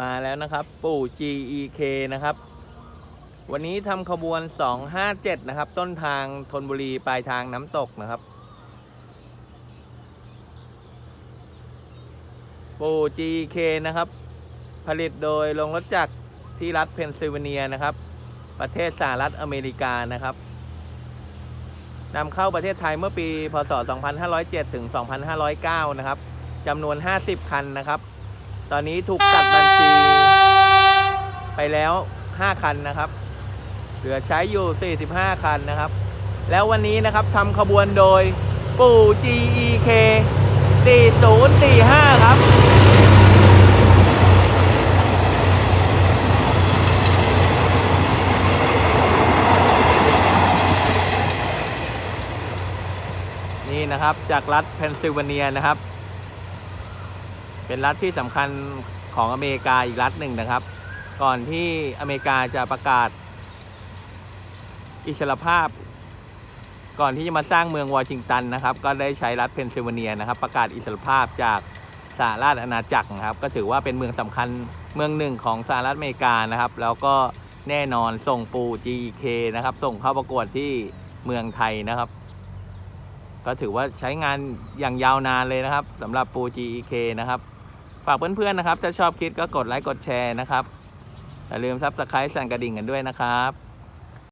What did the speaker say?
มาแล้วนะครับ ปู่ GEK นะครับ วันนี้ทำขบวน 257 นะครับ ต้นทางธนบุรี ปลายทางน้ำตกนะครับ ปู่ GEK นะครับ ผลิตโดยโรงรถจักรที่รัฐเพนซิลเวเนียนะครับ ประเทศสหรัฐอเมริกานะครับนำเข้าประเทศไทยเมื่อปี พศ 2507 ถึง 2509 นะครับจำนวน 50 คันนะครับ ตอนนี้ถูกตัดบัญชี ไปแล้ว 5 คันนะครับ เหลือใช้อยู่ 45 คันนะครับ แล้ววันนี้นะครับทำขบวนโดยปู่ GEK 4045 ครับนี่นะครับจากรัฐเพนซิลเวเนียนะครับ เป็นรัฐที่สำคัญของอเมริกาอีกรัฐหนึ่งนะครับ ก่อนที่อเมริกาจะประกาศ อิสรภาพ ก่อนที่จะมาสร้างเมืองวอชิงตันนะครับ ก็ได้ใช้รัฐเพนซิลเวเนียนะครับ ประกาศอิสรภาพจากสหราชอาณาจักรนะครับ ก็ถือว่าเป็นเมืองสำคัญเมืองหนึ่งของสหรัฐอเมริกานะครับ แล้วก็แน่นอนส่งปู GK นะครับ ส่งเข้าประกวดที่เมืองไทยนะครับ ก็ถือว่าใช้งานอย่างยาวนานเลยนะครับสำหรับปู GK นะครับ ฝากเพื่อนๆนะครับ ถ้าชอบคลิปก็กดไลค์กดแชร์นะครับอย่าลืมซับสไครต์สั่นกระดิ่งกันด้วยนะครับ